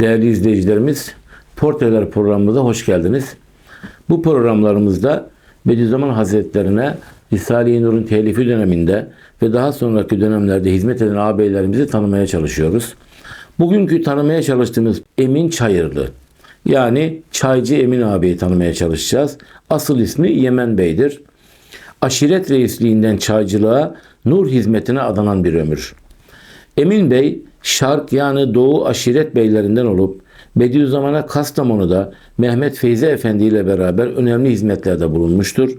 Değerli izleyicilerimiz, Portreler programımıza hoş geldiniz. Bu programlarımızda Bediüzzaman Hazretlerine Risale-i Nur'un telifi döneminde ve daha sonraki dönemlerde hizmet eden ağabeylerimizi tanımaya çalışıyoruz. Bugünkü tanımaya çalıştığımız Emin Çayırlı, yani Çaycı Emin ağabeyi tanımaya çalışacağız. Asıl ismi Yemen Bey'dir. Aşiret reisliğinden çaycılığa, nur hizmetine adanan bir ömür. Emin Bey, Şark yani Doğu aşiret beylerinden olup Bediüzzaman'a Kastamonu'da Mehmet Feyzi Efendi ile beraber önemli hizmetlerde bulunmuştur.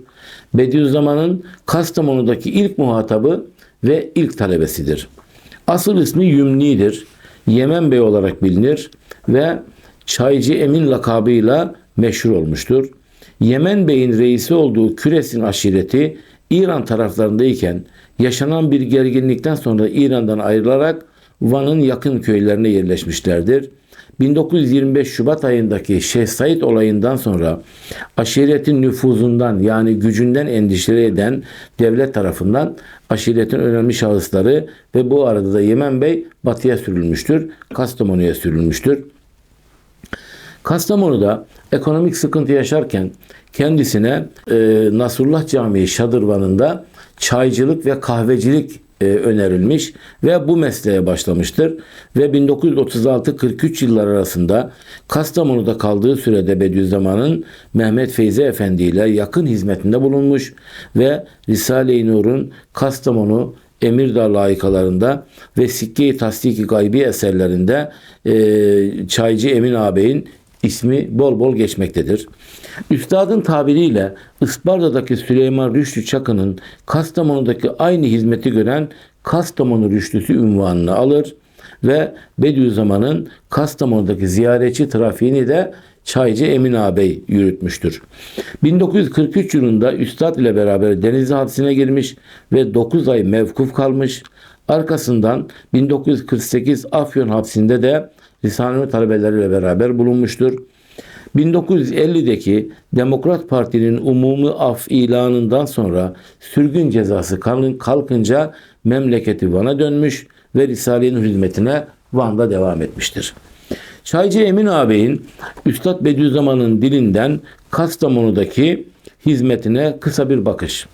Bediüzzaman'ın Kastamonu'daki ilk muhatabı ve ilk talebesidir. Asıl ismi Yümni'dir. Yemen Bey olarak bilinir ve Çaycı Emin lakabıyla meşhur olmuştur. Yemen Bey'in reisi olduğu Küres'in aşireti İran taraflarındayken yaşanan bir gerginlikten sonra İran'dan ayrılarak Van'ın yakın köylerine yerleşmişlerdir. 1925 Şubat ayındaki Şeyh Said olayından sonra aşiretin nüfuzundan yani gücünden endişe eden devlet tarafından aşiretin önemli şahısları ve bu arada da Yemen Bey batıya sürülmüştür. Kastamonu'ya sürülmüştür. Kastamonu'da ekonomik sıkıntı yaşarken kendisine e, Nasrullah Camii Şadırvanı'nda çaycılık ve kahvecilik e, önerilmiş ve bu mesleğe başlamıştır. Ve 1936-43 yıllar arasında Kastamonu'da kaldığı sürede Bediüzzaman'ın Mehmet Feyzi Efendi ile yakın hizmetinde bulunmuş ve Risale-i Nur'un Kastamonu Emirdağ layıkalarında ve Sikke-i Tasdiki Gaybi eserlerinde e, Çaycı Emin ağabeyin ismi bol bol geçmektedir. Üstadın tabiriyle Isparta'daki Süleyman Rüştü Çakı'nın Kastamonu'daki aynı hizmeti gören Kastamonu Rüştüsü ünvanını alır ve Bediüzzaman'ın Kastamonu'daki ziyaretçi trafiğini de Çaycı Emin ağabey yürütmüştür. 1943 yılında Üstad ile beraber Denizli hapsine girmiş ve 9 ay mevkuf kalmış. Arkasından 1948 Afyon hapsinde de Risale-i talebeleriyle beraber bulunmuştur. 1950'deki Demokrat Parti'nin umumi af ilanından sonra sürgün cezası kalkınca memleketi Van'a dönmüş ve Risale'nin hizmetine Van'da devam etmiştir. Çaycı Emin ağabeyin Üstad Bediüzzaman'ın dilinden Kastamonu'daki hizmetine kısa bir bakış.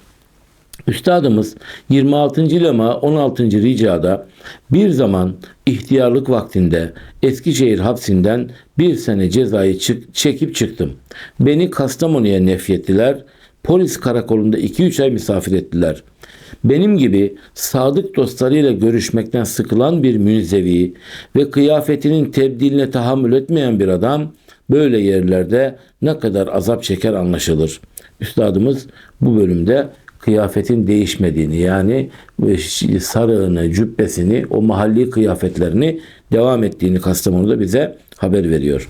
Üstadımız 26. lema 16. ricada bir zaman ihtiyarlık vaktinde Eskişehir hapsinden bir sene cezayı çık, çekip çıktım. Beni Kastamonu'ya nefyettiler. Polis karakolunda 2-3 ay misafir ettiler. Benim gibi sadık dostlarıyla görüşmekten sıkılan bir münzevi ve kıyafetinin tebdiline tahammül etmeyen bir adam böyle yerlerde ne kadar azap çeker anlaşılır. Üstadımız bu bölümde kıyafetin değişmediğini yani sarığını, cübbesini, o mahalli kıyafetlerini devam ettiğini Kastamonu'da bize haber veriyor.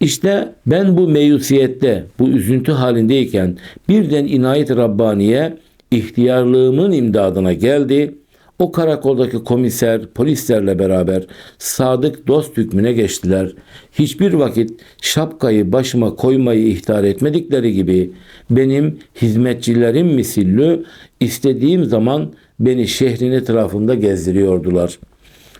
İşte ben bu meyusiyette, bu üzüntü halindeyken birden inayet Rabbaniye ihtiyarlığımın imdadına geldi. O karakoldaki komiser, polislerle beraber sadık dost hükmüne geçtiler. Hiçbir vakit şapkayı başıma koymayı ihtar etmedikleri gibi benim hizmetçilerim misillü istediğim zaman beni şehrin etrafında gezdiriyordular.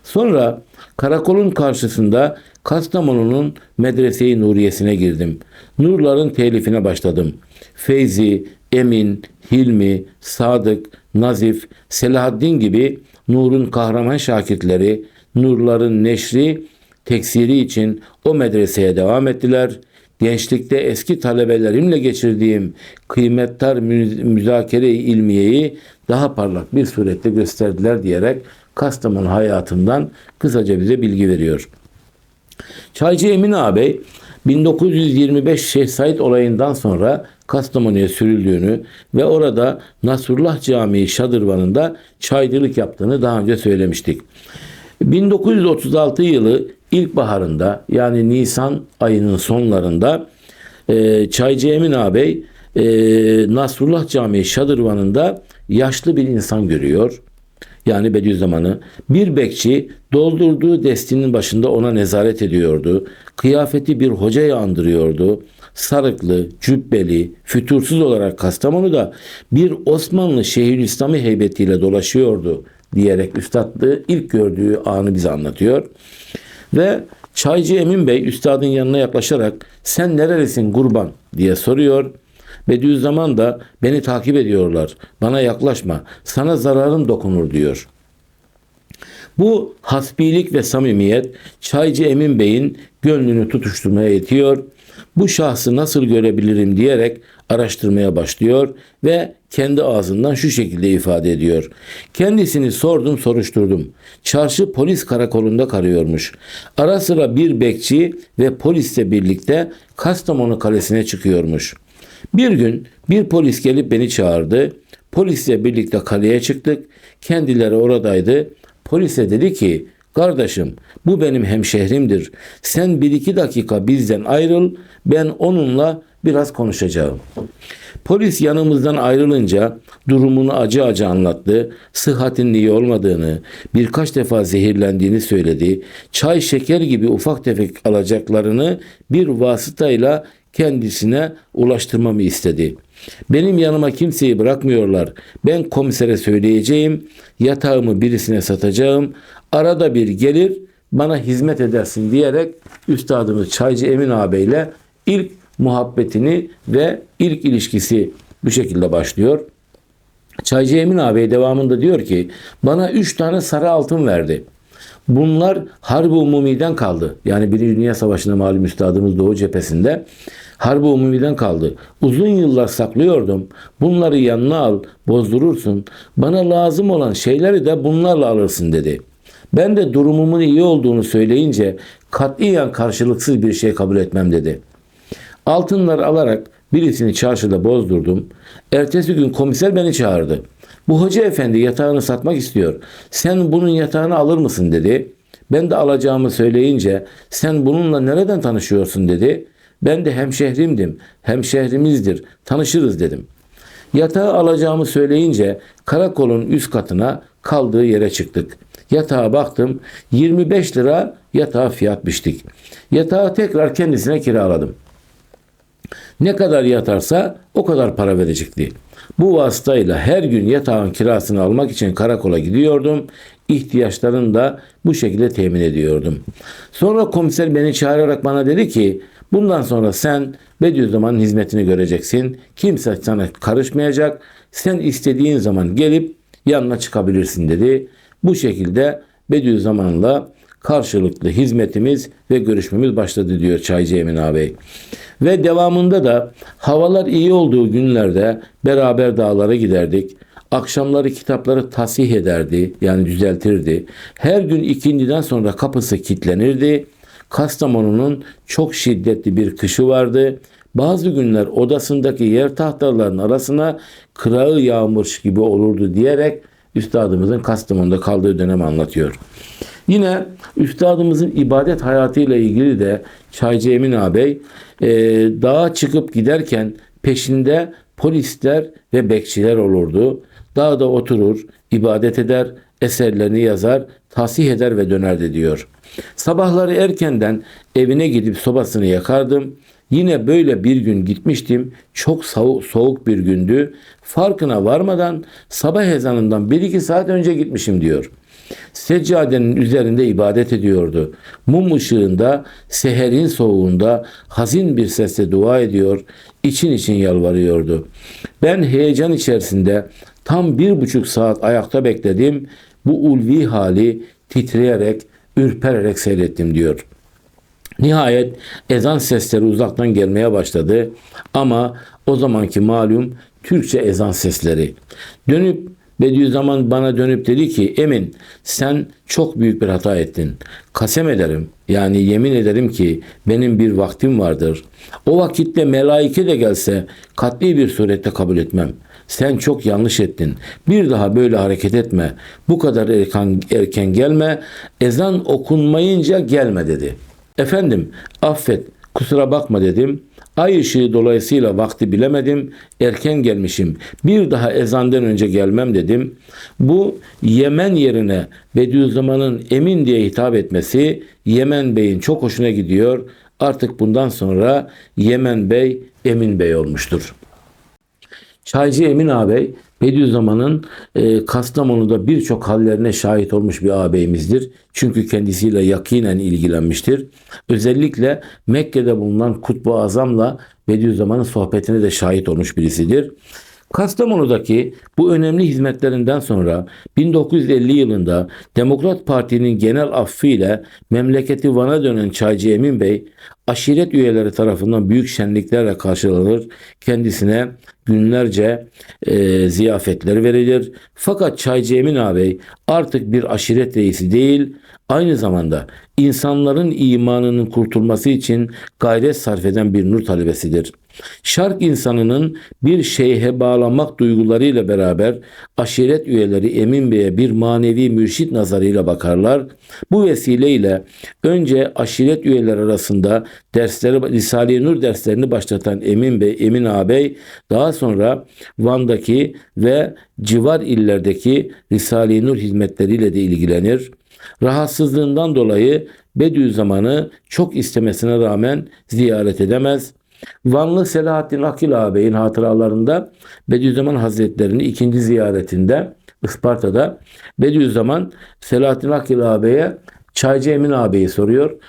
Sonra karakolun karşısında Kastamonu'nun medrese-i Nuriyesine girdim. Nurların telifine başladım. Feyzi, Emin, Hilmi, Sadık, Nazif, Selahaddin gibi Nur'un kahraman şakirtleri Nurların neşri, teksiri için o medreseye devam ettiler. Gençlikte eski talebelerimle geçirdiğim kıymettar müzakere-i ilmiyeyi daha parlak bir surette gösterdiler diyerek Kastamonu hayatından kısaca bize bilgi veriyor. Çaycı Emin ağabey 1925 Şeyh Said olayından sonra Kastamonu'ya sürüldüğünü ve orada Nasrullah Camii Şadırvanı'nda çaycılık yaptığını daha önce söylemiştik. 1936 yılı ilkbaharında yani Nisan ayının sonlarında e, Çaycı Emin ağabey e, Nasrullah Camii Şadırvanı'nda yaşlı bir insan görüyor. Yani Bediüzzaman'ı bir bekçi doldurduğu destinin başında ona nezaret ediyordu. Kıyafeti bir hocayı andırıyordu. Sarıklı, cübbeli, fütursuz olarak Kastamonu'da bir Osmanlı Şeyhülislam'ı heybetiyle dolaşıyordu diyerek üstadlığı ilk gördüğü anı bize anlatıyor. Ve Çaycı Emin Bey üstadın yanına yaklaşarak sen nerelisin kurban diye soruyor. Bediüzzaman da beni takip ediyorlar. Bana yaklaşma. Sana zararın dokunur diyor. Bu hasbilik ve samimiyet Çaycı Emin Bey'in gönlünü tutuşturmaya yetiyor. Bu şahsı nasıl görebilirim diyerek araştırmaya başlıyor ve kendi ağzından şu şekilde ifade ediyor. Kendisini sordum soruşturdum. Çarşı polis karakolunda karıyormuş. Ara sıra bir bekçi ve polisle birlikte Kastamonu kalesine çıkıyormuş. Bir gün bir polis gelip beni çağırdı. Polisle birlikte kaleye çıktık. Kendileri oradaydı. Polise dedi ki kardeşim bu benim hemşehrimdir. Sen bir iki dakika bizden ayrıl ben onunla biraz konuşacağım. Polis yanımızdan ayrılınca durumunu acı acı anlattı. Sıhhatinin iyi olmadığını, birkaç defa zehirlendiğini söyledi. Çay şeker gibi ufak tefek alacaklarını bir vasıtayla kendisine ulaştırmamı istedi. Benim yanıma kimseyi bırakmıyorlar. Ben komisere söyleyeceğim. Yatağımı birisine satacağım. Arada bir gelir bana hizmet edersin diyerek üstadımız Çaycı Emin ağabeyle ilk muhabbetini ve ilk ilişkisi bu şekilde başlıyor. Çaycı Emin ağabey devamında diyor ki bana üç tane sarı altın verdi. Bunlar Harbi Umumi'den kaldı. Yani Birinci Dünya Savaşı'nda malum üstadımız Doğu cephesinde Harbi Umumi'den kaldı. Uzun yıllar saklıyordum. Bunları yanına al, bozdurursun. Bana lazım olan şeyleri de bunlarla alırsın dedi. Ben de durumumun iyi olduğunu söyleyince katiyen karşılıksız bir şey kabul etmem dedi. Altınları alarak birisini çarşıda bozdurdum. Ertesi gün komiser beni çağırdı. Bu hoca efendi yatağını satmak istiyor. Sen bunun yatağını alır mısın dedi. Ben de alacağımı söyleyince sen bununla nereden tanışıyorsun dedi. Ben de hemşehrimdim, hemşehrimizdir, tanışırız dedim. Yatağı alacağımı söyleyince karakolun üst katına kaldığı yere çıktık. Yatağa baktım 25 lira yatağa fiyat biçtik. Yatağı tekrar kendisine kiraladım. Ne kadar yatarsa o kadar para verecekti. Bu vasıtayla her gün yatağın kirasını almak için karakola gidiyordum. İhtiyaçlarını da bu şekilde temin ediyordum. Sonra komiser beni çağırarak bana dedi ki bundan sonra sen Bediüzzaman'ın hizmetini göreceksin. Kimse sana karışmayacak. Sen istediğin zaman gelip yanına çıkabilirsin dedi. Bu şekilde Bediüzzaman'la karşılıklı hizmetimiz ve görüşmemiz başladı diyor Çaycı Emin ağabey. Ve devamında da havalar iyi olduğu günlerde beraber dağlara giderdik. Akşamları kitapları tasih ederdi yani düzeltirdi. Her gün ikindiden sonra kapısı kilitlenirdi. Kastamonu'nun çok şiddetli bir kışı vardı. Bazı günler odasındaki yer tahtalarının arasına kırağı yağmur gibi olurdu diyerek üstadımızın Kastamonu'da kaldığı dönemi anlatıyor. Yine üstadımızın ibadet hayatıyla ilgili de Çaycı Emin ağabey e, dağa çıkıp giderken peşinde polisler ve bekçiler olurdu. Dağda oturur, ibadet eder, eserlerini yazar, tasih eder ve dönerdi diyor. Sabahları erkenden evine gidip sobasını yakardım. Yine böyle bir gün gitmiştim. Çok soğuk, bir gündü. Farkına varmadan sabah ezanından 1-2 saat önce gitmişim diyor. Seccadenin üzerinde ibadet ediyordu. Mum ışığında, seherin soğuğunda hazin bir sesle dua ediyor, için için yalvarıyordu. Ben heyecan içerisinde tam bir buçuk saat ayakta bekledim. Bu ulvi hali titreyerek, ürpererek seyrettim diyor. Nihayet ezan sesleri uzaktan gelmeye başladı ama o zamanki malum Türkçe ezan sesleri. Dönüp Bediüzzaman bana dönüp dedi ki Emin sen çok büyük bir hata ettin. Kasem ederim yani yemin ederim ki benim bir vaktim vardır. O vakitte melaike de gelse katli bir surette kabul etmem. Sen çok yanlış ettin. Bir daha böyle hareket etme. Bu kadar erken, erken gelme. Ezan okunmayınca gelme dedi. Efendim affet kusura bakma dedim. Ay ışığı dolayısıyla vakti bilemedim. Erken gelmişim. Bir daha ezandan önce gelmem dedim. Bu Yemen yerine Bediüzzaman'ın Emin diye hitap etmesi Yemen Bey'in çok hoşuna gidiyor. Artık bundan sonra Yemen Bey Emin Bey olmuştur. Çaycı Emin ağabey Bediüzzaman'ın e, Kastamonu'da birçok hallerine şahit olmuş bir ağabeyimizdir. Çünkü kendisiyle yakinen ilgilenmiştir. Özellikle Mekke'de bulunan Kutbu Azam'la Bediüzzaman'ın sohbetine de şahit olmuş birisidir. Kastamonu'daki bu önemli hizmetlerinden sonra 1950 yılında Demokrat Parti'nin genel affıyla memleketi Van'a dönen Çaycı Emin Bey aşiret üyeleri tarafından büyük şenliklerle karşılanır. Kendisine günlerce e, ziyafetler verilir. Fakat Çaycı Emin ağabey artık bir aşiret reisi değil, aynı zamanda insanların imanının kurtulması için gayret sarf eden bir nur talebesidir. Şark insanının bir şeyhe bağlanmak duygularıyla beraber aşiret üyeleri Emin Bey'e bir manevi mürşit nazarıyla bakarlar. Bu vesileyle önce aşiret üyeleri arasında dersleri Risale-i Nur derslerini başlatan Emin Bey, Emin ağabey daha sonra Van'daki ve civar illerdeki Risale-i Nur hizmetleriyle de ilgilenir. Rahatsızlığından dolayı Bediüzzaman'ı çok istemesine rağmen ziyaret edemez. Vanlı Selahattin Akil ağabeyin hatıralarında Bediüzzaman Hazretleri'ni ikinci ziyaretinde Isparta'da Bediüzzaman Selahattin Akil ağabeye Çaycı Emin ağabeyi soruyor.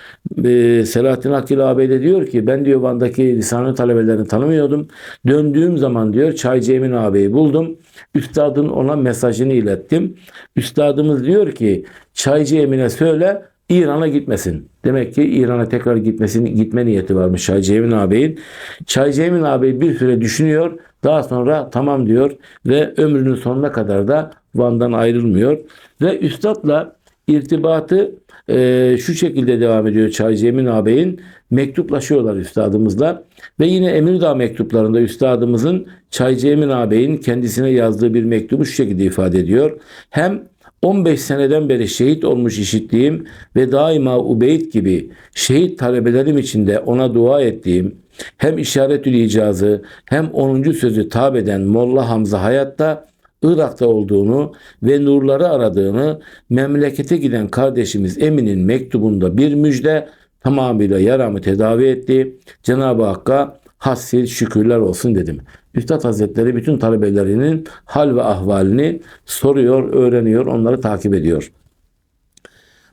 Ee, Selahattin Akil ağabey de diyor ki ben diyor Van'daki lisanı talebelerini tanımıyordum. Döndüğüm zaman diyor Çaycı Emin ağabeyi buldum. Üstadın ona mesajını ilettim. Üstadımız diyor ki Çaycı Emin'e söyle İran'a gitmesin. Demek ki İran'a tekrar gitmesin, gitme niyeti varmış Çaycı Emin ağabeyin. Çaycı Emin ağabey bir süre düşünüyor. Daha sonra tamam diyor ve ömrünün sonuna kadar da Van'dan ayrılmıyor. Ve üstadla irtibatı e, şu şekilde devam ediyor Çaycı Emin ağabeyin. Mektuplaşıyorlar üstadımızla. Ve yine Emirdağ mektuplarında üstadımızın Çaycı Emin ağabeyin kendisine yazdığı bir mektubu şu şekilde ifade ediyor. Hem 15 seneden beri şehit olmuş işittiğim ve daima Ubeyd gibi şehit talebelerim içinde ona dua ettiğim hem işaretül icazı hem 10. sözü tab eden Molla Hamza hayatta Irak'ta olduğunu ve nurları aradığını memlekete giden kardeşimiz Emin'in mektubunda bir müjde tamamıyla yaramı tedavi etti. Cenab-ı Hakk'a hassil şükürler olsun dedim. Üstad Hazretleri bütün talebelerinin hal ve ahvalini soruyor, öğreniyor, onları takip ediyor.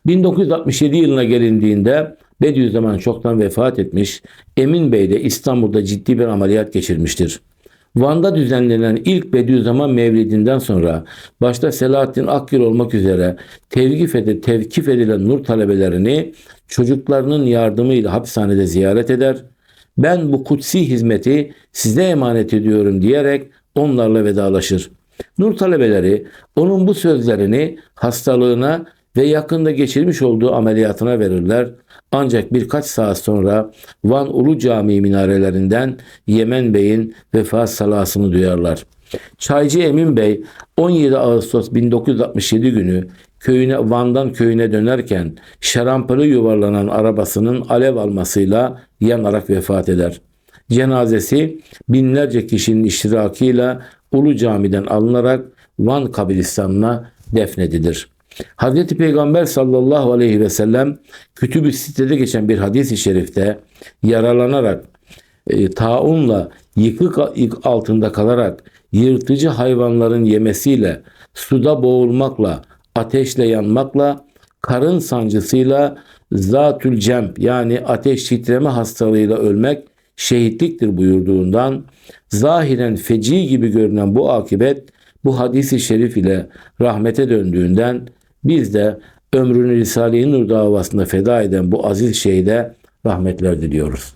1967 yılına gelindiğinde Bediüzzaman çoktan vefat etmiş, Emin Bey de İstanbul'da ciddi bir ameliyat geçirmiştir. Van'da düzenlenen ilk Bediüzzaman Mevlidinden sonra başta Selahattin Akgül olmak üzere tevkif, edil, tevkif edilen nur talebelerini çocuklarının yardımıyla hapishanede ziyaret eder. Ben bu kutsi hizmeti size emanet ediyorum diyerek onlarla vedalaşır. Nur talebeleri onun bu sözlerini hastalığına ve yakında geçirmiş olduğu ameliyatına verirler. Ancak birkaç saat sonra Van Ulu Camii minarelerinden Yemen Bey'in vefat salasını duyarlar. Çaycı Emin Bey 17 Ağustos 1967 günü köyüne Van'dan köyüne dönerken şarampırı yuvarlanan arabasının alev almasıyla yanarak vefat eder. Cenazesi binlerce kişinin iştirakıyla Ulu Cami'den alınarak Van kabristanına defnedilir. Hazreti Peygamber sallallahu aleyhi ve sellem kütüb-i sitede geçen bir hadis-i şerifte yaralanarak e, taunla yıkık altında kalarak yırtıcı hayvanların yemesiyle, suda boğulmakla, ateşle yanmakla, karın sancısıyla zatül cemp yani ateş titreme hastalığıyla ölmek şehitliktir buyurduğundan zahiren feci gibi görünen bu akibet bu hadisi şerif ile rahmete döndüğünden biz de ömrünü Risale-i Nur davasında feda eden bu aziz şeyde rahmetler diliyoruz.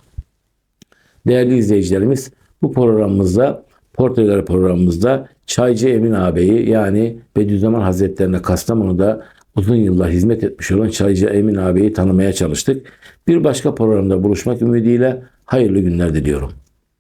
Değerli izleyicilerimiz bu programımızda Portreler programımızda Çaycı Emin ağabeyi yani Bediüzzaman Hazretlerine Kastamonu'da uzun yıllar hizmet etmiş olan Çaycı Emin ağabeyi tanımaya çalıştık. Bir başka programda buluşmak ümidiyle hayırlı günler diliyorum.